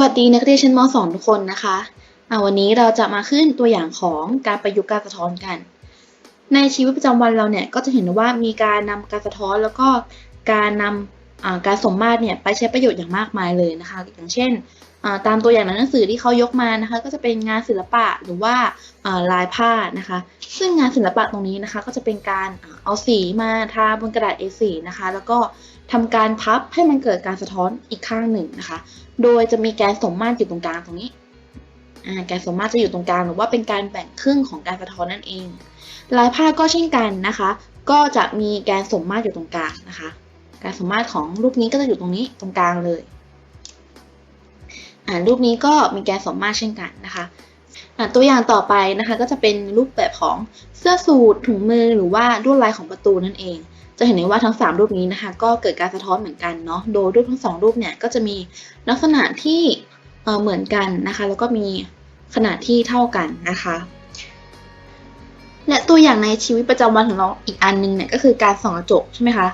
วัสดีนักเรียนชั้นม .2 ทุกคนนะคะอาวันนี้เราจะมาขึ้นตัวอย่างของการประยุกต์การสะท้อนกัน ในชีวิตประจำวันเราเนี่ยก็จะเห็นว่ามีการนำการสะท้อนแล้วก็การนำอ่าการสมมาตรเนี่ยไปใช้ประโยชน์อย่างมากมายเลยนะคะ อย่างเช่นตามตัวอย่างในหนังสือที่เขายกมานะคะก็จะเป็นงานศิลปะหรือว่าลายผ้านะคะ ซึ่งงานศิลปะตรงนี้นะคะก็จะเป็นการเอาสีมาทาบนกระดาษ A4 นะคะ แล้วก็ ทำการพับให้มันเกิดการสะท้อนอีกข้างหนึ่งนะคะ โดยจะมีแกนสมมาตรอยู่ตรงกลางตรงนี้แกนสมมาตรจะอยู่ตรงกลางหรือว่าเป็นการแบ่งครึ่งของการสะท้อนนั่นเอง ลายผ้าก็เช่นกันนะคะ ก็จะมีแกนสมมาตรอยู่ตรงกลางนะคะการสมมาตรของรูปนี้ก็จะอยู่ตรงนี้ตรงกลางเลยอ่ารูปนี้ก็มีแกนสมมาตรเช่นกันนะคะอ่าตัวอย่างต่อไปนะคะก็จะเป็นรูปแบบของเสื้อสูทถุงมือหรือว่าลวดลายของประตูนั่นเอง จะเห็นได้ว่าทั้ง 3 รูปนี้นะคะ ก็เกิดการสะท้อนเหมือนกันเนาะโดยรูปทั้งสองรูปเนี่ยก็จะมีลักษณะที่เเหมือนกันนะคะ แล้วก็มีขนาดที่เท่ากันนะคะ และตัวอย่างในชีวิตประจำวันของเราอีกอันหนึงเนี่ยก็คือการส่องกระจกใช่ไหมคะ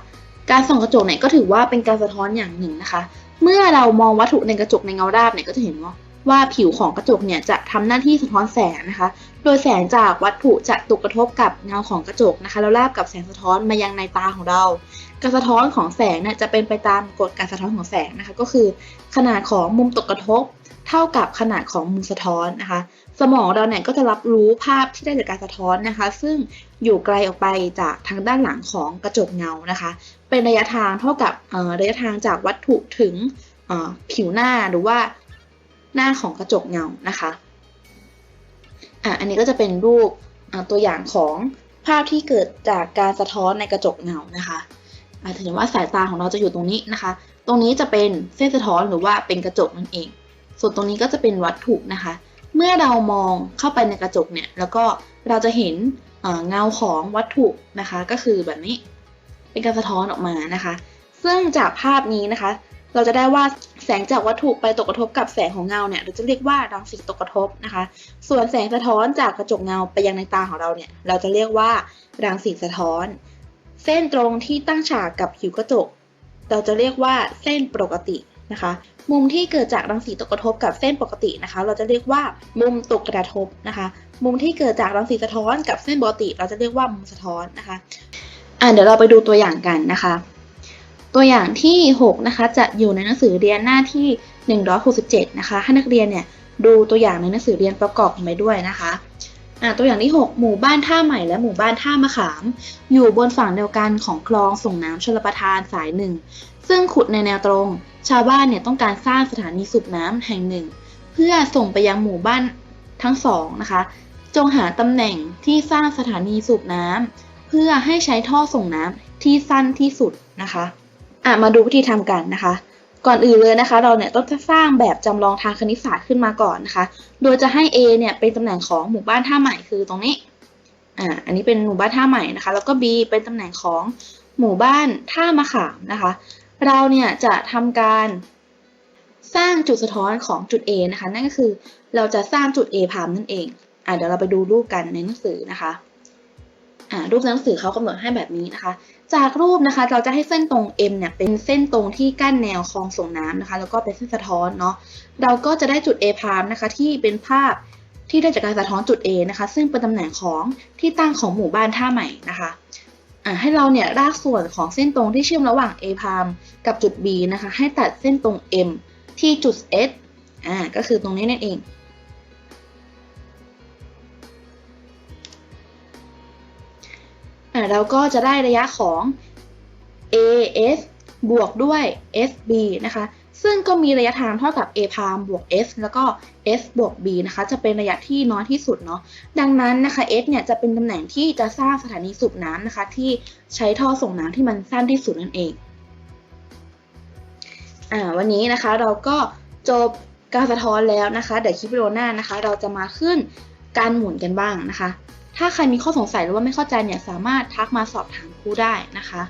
การส่องกระจกเนี่ยก็ถือว่าเป็นการสะท้อนอย่างหนึ่งนะคะ เมื่อเรามองวัตถุในกระจกในเงาราบเนี่ยก็จะเห็นว่า ว่าผิวของกระจกเนี่ยจะทำหน้าที่สะท้อนแสงนะคะ โดยแสงจากวัตถุจะตกกระทบกับเงาของกระจกนะคะ แล้วราบกับแสงสะท้อนมายังในตาของเรา การสะท้อนของแสงเนี่ยจะเป็นไปตามกฎการสะท้อนของแสงนะคะ ก็คือ ขนาดของมุมตกกระทบ เท่ากับขนาดของมุมสะท้อนนะคะ สมองเราเนี่ยก็จะรับรู้ภาพที่ได้จากการสะท้อนนะคะ ซึ่งอยู่ไกลออกไปจากทางด้านหลังของกระจกเงานะคะ เป็นระยะทางเท่ากับระยะทางจากวัตถุถึงผิวหน้าหรือว่า หน้าของกระจกเงานะคะอะอันนี้ก็จะเป็นรูปตัวอย่างของภาพที่เกิดจากการสะท้อนในกระจกเงานะคะอาจจะเห็นว่าสายตาของเราจะอยู่ตรงนี้นะคะ ตรงนี้จะเป็นเส้นสะท้อนหรือว่าเป็นกระจกนั่นเอง ส่วนตรงนี้ก็จะเป็นวัตถุนะคะ เมื่อเรามองเข้าไปในกระจกเนี่ย แล้วก็เราจะเห็นเงาของวัตถุนะคะ ก็คือแบบนี้ เป็นการสะท้อนออกมานะคะ ซึ่งจากภาพนี้นะคะ เราจะได้ว่าแสงจากวัตถุไปตกกระทบกับแสงของเงาเนี่ยเราจะเรียกว่ารังสีตกกระทบนะคะ ส่วนแสงสะท้อนจากกระจกเงาไปยังในตาของเราเนี่ยเราจะเรียกว่ารังสีสะท้อน เส้นตรงที่ตั้งฉากกับผิวกระจก เราจะเรียกว่าเส้นปกตินะคะ มุมที่เกิดจากรังสีตกกระทบกับเส้นปกตินะคะ เราจะเรียกว่ามุมตกกระทบนะคะ มุมที่เกิดจากรังสีสะท้อนกับเส้นปกติ เราจะเรียกว่ามุมสะท้อนนะคะอ่าเดี๋ยวเราไปดูตัวอย่างกันนะคะ ตัวอย่างที่ 6 นะคะ จะอยู่ในหนังสือเรียนหน้าที่ 167 นะคะ ให้นักเรียนเนี่ยดูตัวอย่างในหนังสือเรียนประกอบไปด้วยนะคะตัวอย่างที่ 6 หมู่บ้านท่าใหม่และหมู่บ้านท่ามะขาม อยู่บนฝั่งเดียวกันของคลองส่งน้ำชลประทานสายหนึ่ง ซึ่งขุดในแนวตรง ชาวบ้านเนี่ยต้องการสร้างสถานีสูบน้ำแห่งหนึ่ง เพื่อส่งไปยังหมู่บ้านทั้งสองนะคะ จงหาตำแหน่งที่สร้างสถานีสูบน้ำเพื่อให้ใช้ท่อส่งน้ำที่สั้นที่สุดนะคะ อะมาดูวิธีทำกันนะคะ ก่อนอื่นเลยนะคะ เราเนี่ยต้องสร้างแบบจำลองทางคณิตศาสตร์ขึ้นมาก่อนนะคะ โดยจะให้ A เนี่ยเป็นตำแหน่งของหมู่บ้านท่าใหม่คือตรงนี้อ่าอันนี้เป็นหมู่บ้านท่าใหม่นะคะ แล้วก็ B เป็นตำแหน่งของหมู่บ้านท่ามะขามนะคะ เราเนี่ยจะทำการสร้างจุดสะท้อนของจุด A นะคะ นั่นก็คือเราจะสร้างจุด A พามนั่นเองอ่าเดี๋ยวเราไปดูรูปกันในหนังสือนะคะ รูปหนังสือเขากำหนดให้แบบนี้นะคะ จากรูปนะคะเราจะให้เส้นตรง M เนี่ยเป็นเส้นตรงที่กั้นแนวคลองส่งน้ำนะคะ แล้วก็เป็นเส้นสะท้อนเนาะเราก็จะได้จุด A พามนะคะ ที่เป็นภาพที่ได้จากการสะท้อนจุด A นะคะ ซึ่งเป็นตำแหน่งของที่ตั้งของหมู่บ้านท่าใหม่นะคะให้เราเนี่ยรากส่วนของเส้นตรงที่เชื่อมระหว่าง A พามกับจุด B นะคะ ให้ตัดเส้นตรง M ที่จุด S อ่าก็คือตรงนี้นั่นเอง เราก็จะได้ระยะของ AS บวกด้วย SB นะคะ ซึ่งก็มีระยะทางเท่ากับ A พามบวก S แล้วก็ S บวก B นะคะ จะเป็นระยะที่น้อยที่สุดเนาะ ดังนั้นนะคะ S เนี่ยจะเป็นตำแหน่งที่จะสร้างสถานีสูบน้ำนะคะ ที่ใช้ท่อส่งน้ำที่มันสั้นที่สุดนั่นเองอ่าวันนี้นะคะเราก็จบการสะท้อนแล้วนะคะ เดี๋ยวคลิปวิดีโอหน้านะคะ เราจะมาขึ้นการหมุนกันบ้างนะคะ ถ้าใครมีข้อสงสัยหรือว่าไม่เข้าใจเนี่ยสามารถทักมาสอบถามครูได้นะคะ